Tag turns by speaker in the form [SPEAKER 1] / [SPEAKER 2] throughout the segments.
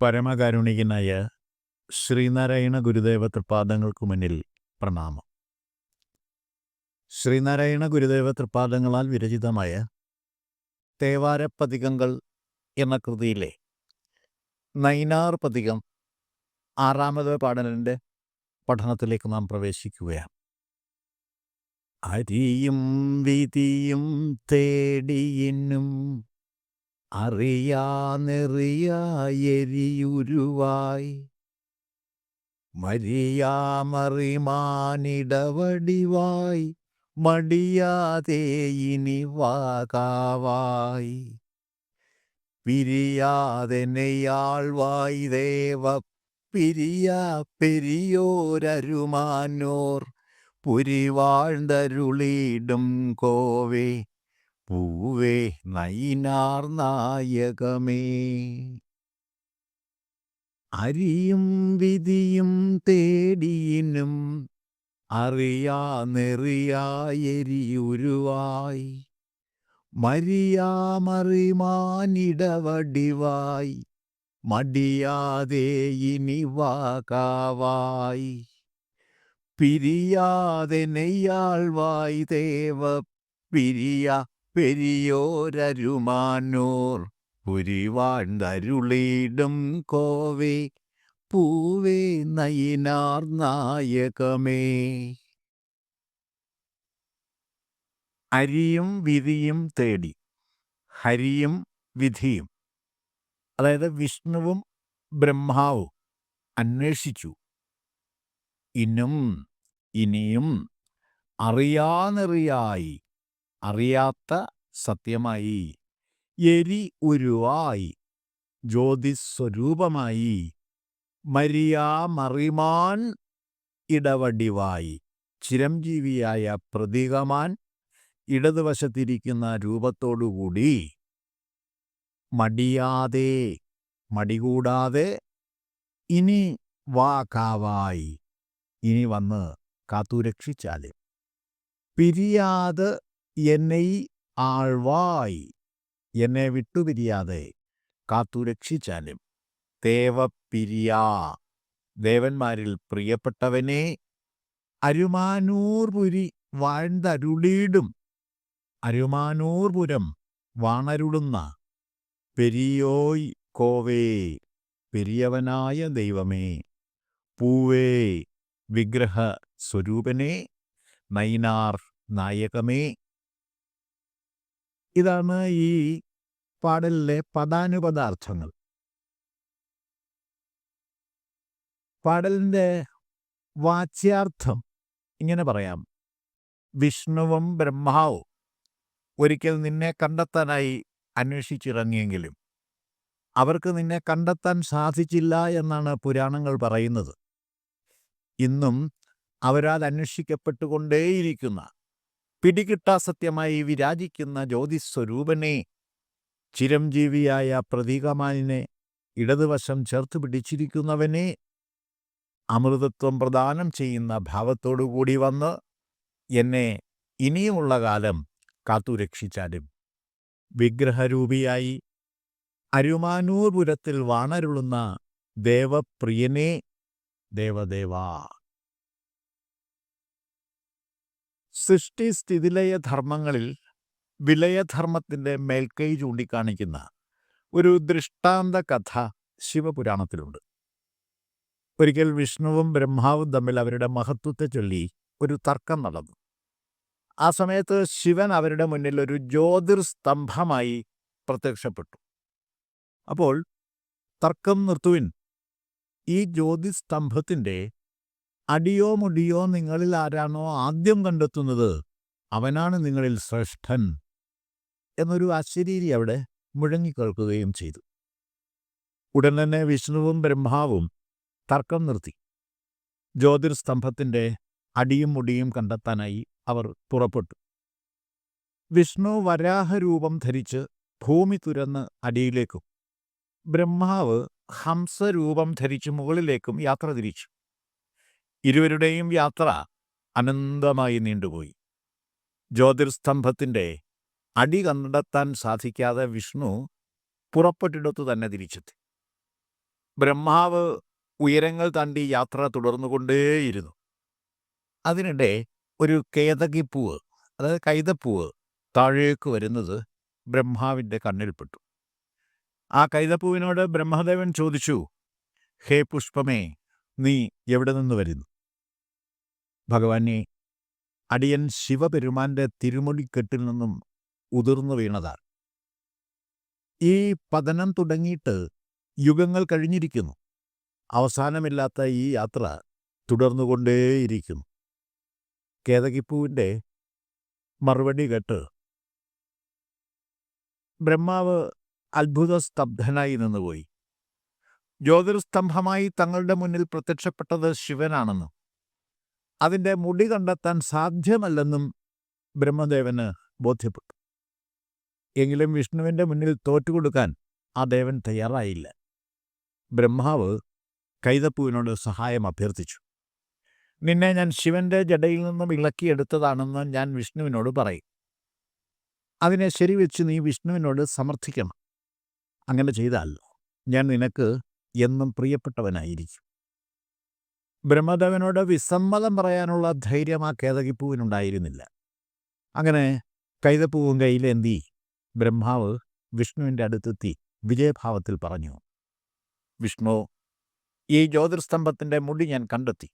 [SPEAKER 1] പരമകാരുണികനായ ശ്രീനാരായണ ഗുരുദേവ തൃപ്പാദങ്ങൾക്ക് മുന്നിൽ പ്രണാമം. ശ്രീനാരായണ ഗുരുദേവ തൃപ്പാദങ്ങളാൽ വിരചിതമായ തേവാരപ്പതികങ്ങൾ എന്ന കൃതിയിലെ നൈനാർ പതികം ആറാമത് പാടലിന്റെ പഠനത്തിലേക്ക് നാം പ്രവേശിക്കുകയാണ്. അരിയും വിധിയും തേടിയിന്നും അറിയാനെറിയായെരിയുരുവായി. മരിയാമറിമാനിടവടിവായി. മടിയാതെ ഇനി വാകാവായി. പിരിയാതെ നെയ്യാൾവായി ദേവ. പിരിയ പെരിയോരരുമാനോർ പുരിവാഴ്ന്തരുളീടും കോവേ പൂവേ നയിനാർ നായകമേ. അരിയും വിധിയും തേടിയിനും അറിയാനെറിയായെരിയുരുവായി മരിയാമറിമാനിടവടിവായി മടിയാതെ ഇനി വാകാവായി. പിരിയാതെ നെയ്യാൾവായി ദേവ പിരിയ പെരിയോരരുമാനോർ പുരിവാഴ്ന്നരുളീടും കോവേ പൂവേ നയിനാർ നായകമേ. അരിയും വിധിയും തേടി ഹരിയും വിധിയും അതായത് വിഷ്ണുവും ബ്രഹ്മാവും അന്വേഷിച്ചു. ഇന്നും ഇനിയും അറിയാനെറിയായി അറിയാത്ത സത്യമായി. എരി ഉരുവായി. ജ്യോതിസ്വരൂപമായി. മരിയാമറിമാൻ ഇടവടിവായി. ചിരഞ്ജീവിയായ പ്രതീകമാൻ ഇടതുവശത്തിരിക്കുന്ന രൂപത്തോടുകൂടി മടിയാതെ മടികൂടാതെ ഇനി വാക്കാവായി കാവായി. ഇനി വന്ന് കാത്തുരക്ഷിച്ചാലും. പിരിയാതെ എന്നെ ആൾവായി എന്നെ വിട്ടുപിരിയാതെ. കാത്തു രക്ഷിച്ചാലും. ദേവപിരിയാ ദേവന്മാരിൽ പ്രിയപ്പെട്ടവനെ അരുമാനൂർപുരി വാഴ്ന്നരുളീടും. അരുമാനൂർപുരം വാണരുളുന്ന പെരിയോയ് കോവേ. പെരിയവനായ ദൈവമേ പൂവേ. വിഗ്രഹ സ്വരൂപനെ നൈനാർ നായകമേ. ഇതാണ് ഈ പാടലിലെ പദാനുപദാർത്ഥങ്ങൾ. പാടലിന്റെ വാച്യാർത്ഥം ഇങ്ങനെ പറയാം. വിഷ്ണുവും ബ്രഹ്മാവും ഒരിക്കൽ നിന്നെ കണ്ടെത്താനായി അന്വേഷിച്ചിറങ്ങിയെങ്കിലും അവർക്ക് നിന്നെ കണ്ടെത്താൻ സാധിച്ചില്ല എന്നാണ് പുരാണങ്ങൾ പറയുന്നത്. ഇന്നും അവരാൽ അന്വേഷിക്കപ്പെട്ടുകൊണ്ടേയിരിക്കുന്ന പിടികിട്ടാസത്യമായി വിരാജിക്കുന്ന ജ്യോതിസ്വരൂപനെ ചിരഞ്ജീവിയായ പ്രതീകമാനിനെ ഇടതുവശം ചേർത്ത് പിടിച്ചിരിക്കുന്നവനെ അമൃതത്വം പ്രദാനം ചെയ്യുന്ന ഭാവത്തോടുകൂടി വന്ന് എന്നെ ഇനിയുമുള്ള കാലം കാത്തുരക്ഷിച്ചാലും. വിഗ്രഹരൂപിയായി അരുമാനൂർപുരത്തിൽ വാണരുളുന്ന ദേവപ്രിയനെ ദേവദേവാ. സൃഷ്ടി സ്ഥിതിലയ ധർമ്മങ്ങളിൽ വിലയധർമ്മത്തിന്റെ മേൽക്കൈ ചൂണ്ടിക്കാണിക്കുന്ന ഒരു ദൃഷ്ടാന്ത കഥ ശിവപുരാണത്തിലുണ്ട്. ഒരിക്കൽ വിഷ്ണുവും ബ്രഹ്മാവും തമ്മിൽ അവരുടെ മഹത്വത്തെ ചൊല്ലി ഒരു തർക്കം നടന്നു. ആ സമയത്ത് ശിവൻ അവരുടെ മുന്നിൽ ഒരു ജ്യോതിർസ്തംഭമായി പ്രത്യക്ഷപ്പെട്ടു. അപ്പോൾ തർക്കം നിർത്തുവിൻ. ഈ ജ്യോതിസ്തംഭത്തിന്റെ അടിയോ മുടിയോ നിങ്ങളിൽ ആരാണോ ആദ്യം കണ്ടെത്തുന്നത്? അവനാണ് നിങ്ങളിൽ ശ്രേഷ്ഠൻ. എന്നൊരു അശരീരി അവിടെ മുഴങ്ങിക്കേൾക്കുകയും ചെയ്തു. ഉടൻ തന്നെ വിഷ്ണുവും ബ്രഹ്മാവും തർക്കം നിർത്തി. ജ്യോതിർസ്തംഭത്തിന്റെ അടിയും മുടിയും കണ്ടെത്താനായി അവർ പുറപ്പെട്ടു. വിഷ്ണു വരാഹരൂപം ധരിച്ച് ഭൂമി തുരന്ന് അടിയിലേക്കും. ബ്രഹ്മാവ് ഹംസരൂപം ധരിച്ച് മുകളിലേക്കും യാത്ര തിരിച്ചു. ഇരുവരുടെയും യാത്ര അനന്തമായി നീണ്ടുപോയി. ജ്യോതിർസ്തംഭത്തിന്റെ അടി കണ്ടെത്താൻ സാധിക്കാതെ വിഷ്ണു പുറപ്പെട്ടിടത്തു തന്നെ തിരിച്ചെത്തി. ബ്രഹ്മാവ് ഉയരങ്ങൾ താണ്ടി യാത്ര തുടർന്നുകൊണ്ടേയിരുന്നു. അതിനിടെ ഒരു കേതകിപ്പൂവ് അതായത് കൈതപ്പൂവ് താഴേക്ക് വരുന്നത് ബ്രഹ്മാവിന്റെ കണ്ണിൽപ്പെട്ടു. ആ കൈതപ്പൂവിനോട് ബ്രഹ്മദേവൻ ചോദിച്ചു ഹേ പുഷ്പമേ നീ എവിടെ നിന്ന് വരുന്നു? ഭഗവാനെ അടിയൻ ശിവപെരുമാന്റെ തിരുമുടിക്കെട്ടിൽ നിന്നും ഉതിർന്നു വീണതാണ് ഈ പതനം തുടങ്ങിയിട്ട് യുഗങ്ങൾ കഴിഞ്ഞിരിക്കുന്നു. അവസാനമില്ലാത്ത ഈ യാത്ര തുടർന്നുകൊണ്ടേയിരിക്കുന്നു. കേതകിപ്പൂവിന്റെ മറുപടി കേട്ട് ബ്രഹ്മാവ് അത്ഭുത സ്തബ്ധനായി നിന്നുപോയി. ജ്യോതിർസ്തംഭമായി തങ്ങളുടെ മുന്നിൽ പ്രത്യക്ഷപ്പെട്ടത് ശിവനാണെന്നും അതിന്റെ മുടി കണ്ടെത്താൻ സാധ്യമല്ലെന്നും ബ്രഹ്മദേവന് ബോധ്യപ്പെട്ടു. എങ്കിലും വിഷ്ണുവിന്റെ മുന്നിൽ തോറ്റുകൊടുക്കാൻ ആ ദേവൻ തയ്യാറായില്ല. ബ്രഹ്മാവ് കൈതപ്പൂവിനോട് സഹായം അഭ്യർത്ഥിച്ചു. നിന്നെ ഞാൻ ശിവന്റെ ജടയിൽ നിന്നും ഇളക്കിയെടുത്തതാണെന്ന് ഞാൻ വിഷ്ണുവിനോട് പറയും. അതിനെ ശരിവെച്ച് നീ വിഷ്ണുവിനോട് സമർത്ഥിക്കണം. അങ്ങനെ ചെയ്താൽ ഞാൻ നിനക്ക് എന്നും പ്രിയപ്പെട്ടവനായിരിക്കും. ബ്രഹ്മദേവനോട് വിസമ്മതം പറയാനുള്ള ധൈര്യം ആ കേതകിപ്പൂവിനുണ്ടായിരുന്നില്ല. അങ്ങനെ കൈതപ്പൂവും കയ്യിലേന്തി ബ്രഹ്മാവ് വിഷ്ണുവിന്റെ അടുത്തെത്തി വിജയഭാവത്തിൽ പറഞ്ഞു വിഷ്ണു ഈ ജ്യോതിർസ്തംഭത്തിന്റെ മുടി ഞാൻ കണ്ടെത്തി.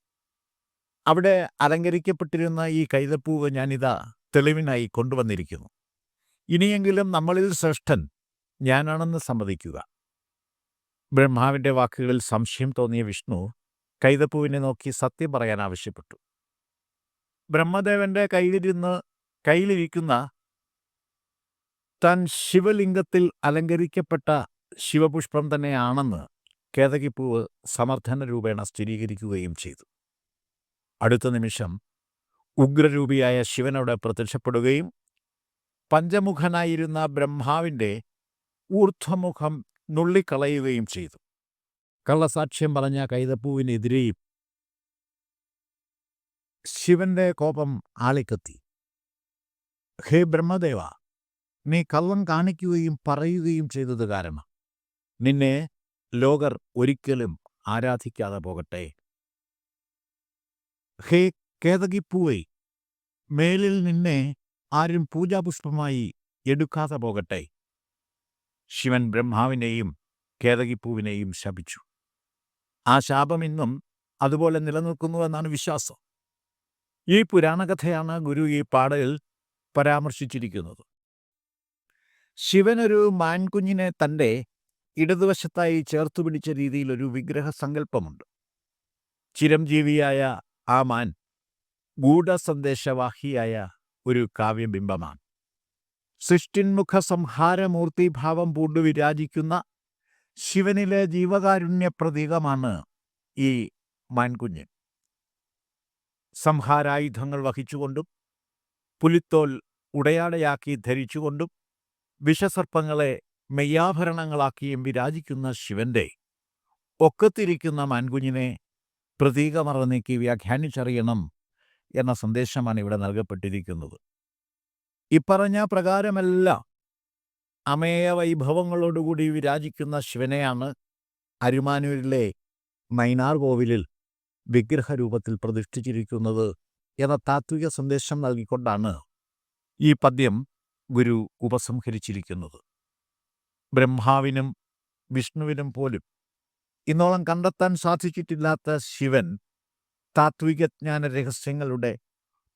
[SPEAKER 1] അവിടെ അലങ്കരിക്കപ്പെട്ടിരുന്ന ഈ കൈതപ്പൂവ് ഞാനിതാ തെളിവിനായി കൊണ്ടുവന്നിരിക്കുന്നു. ഇനിയെങ്കിലും നമ്മളിൽ ശ്രേഷ്ഠൻ ഞാനാണെന്ന് സമ്മതിക്കുക. ബ്രഹ്മാവിന്റെ വാക്കുകളിൽ സംശയം തോന്നിയ വിഷ്ണു കൈതപ്പൂവിനെ നോക്കി സത്യം പറയാൻ ആവശ്യപ്പെട്ടു. ബ്രഹ്മദേവന്റെ കയ്യിലിരുന്ന് കയ്യിലിരിക്കുന്ന താൻ ശിവലിംഗത്തിൽ അലങ്കരിക്കപ്പെട്ട ശിവപുഷ്പം തന്നെയാണെന്ന് കേതകിപ്പൂവ് സമർത്ഥന രൂപേണ സ്ഥിരീകരിക്കുകയും ചെയ്തു. അടുത്ത നിമിഷം ഉഗ്രരൂപിയായ ശിവനോട് പ്രത്യക്ഷപ്പെടുകയും പഞ്ചമുഖനായിരുന്ന ബ്രഹ്മാവിന്റെ ഊർധ്വമുഖം നുള്ളിക്കളയുകയും ചെയ്തു. കള്ളസാക്ഷ്യം പറഞ്ഞ കൈതപ്പൂവിനെതിരെയും ശിവന്റെ കോപം ആളിക്കത്തി. ഹേ ബ്രഹ്മദേവ നീ കള്ളം കാണിക്കുകയും പറയുകയും ചെയ്തത് കാരണം നിന്നെ ലോകർ ഒരിക്കലും ആരാധിക്കാതെ പോകട്ടെ. ഹേ കേതകിപ്പൂവേ മേലിൽ നിന്നെ ആരും പൂജാപുഷ്പമായി എടുക്കാതെ പോകട്ടെ. ശിവൻ ബ്രഹ്മാവിനെയും കേതകിപ്പൂവിനെയും ശപിച്ചു. ആ ശാപം ഇന്നും അതുപോലെ നിലനിൽക്കുന്നുവെന്നാണ് വിശ്വാസം. ഈ പുരാണകഥയാണ് ഗുരു ഈ പാടയിൽ പരാമർശിച്ചിരിക്കുന്നത്. ശിവനൊരു മാൻകുഞ്ഞിനെ തന്റെ ഇടതുവശത്തായി ചേർത്തു പിടിച്ച രീതിയിൽ ഒരു വിഗ്രഹ ചിരംജീവിയായ ആ മാൻ ഗൂഢസന്ദേശവാഹിയായ ഒരു കാവ്യബിംബമാണ്. സൃഷ്ടിന്മുഖ സംഹാരമൂർത്തിഭാവം പൂണ്ടു വിരാജിക്കുന്ന ശിവനിലെ ജീവകാരുണ്യ പ്രതീകമാണ് ഈ മാൻകുഞ്ഞ് സംഹാരായുധങ്ങൾ വഹിച്ചുകൊണ്ടും പുലിത്തോൽ ഉടയാടയാക്കി ധരിച്ചുകൊണ്ടും വിഷസർപ്പങ്ങളെ മെയ്യാഭരണങ്ങളാക്കിയും വിരാജിക്കുന്ന ശിവന്റെ ഒക്കത്തിരിക്കുന്ന മാൻകുഞ്ഞിനെ പ്രതീകമറ നീക്കി വ്യാഖ്യാനിച്ചറിയണം എന്ന സന്ദേശമാണ് ഇവിടെ നൽകപ്പെട്ടിരിക്കുന്നത്. ഇപ്പറഞ്ഞ പ്രകാരമല്ല. അമേയ വൈഭവങ്ങളോടുകൂടി വിരാജിക്കുന്ന ശിവനെയാണ് അരുമാനൂരിലെ മൈനാർ കോവിലിൽ വിഗ്രഹരൂപത്തിൽ പ്രതിഷ്ഠിച്ചിരിക്കുന്നത് എന്ന താത്വിക സന്ദേശം നൽകിക്കൊണ്ടാണ് ഈ പദ്യം ഗുരു ഉപസംഹരിച്ചിരിക്കുന്നത്. ബ്രഹ്മാവിനും വിഷ്ണുവിനും പോലും ഇന്നോളം കണ്ടെത്താൻ സാധിച്ചിട്ടില്ലാത്ത ശിവൻ താത്വികജ്ഞാന രഹസ്യങ്ങളുടെ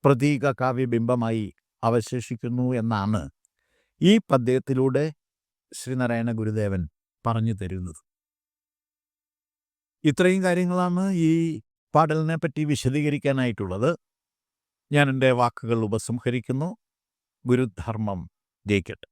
[SPEAKER 1] പ്രതീക കാവ്യബിംബമായി അവശേഷിക്കുന്നു എന്നാണ് ഈ പദ്യത്തിലൂടെ ശ്രീനാരായണ ഗുരുദേവൻ പറഞ്ഞു തരുന്നത്. ഇത്രയും കാര്യങ്ങളാണ് ഈ പാടലിനെ പറ്റി വിശദീകരിക്കാനായിട്ടുള്ളത്. ഞാൻ എന്റെ വാക്കുകൾ ഉപസംഹരിക്കുന്നു. ഗുരുധർമ്മം ജയിക്കട്ടെ.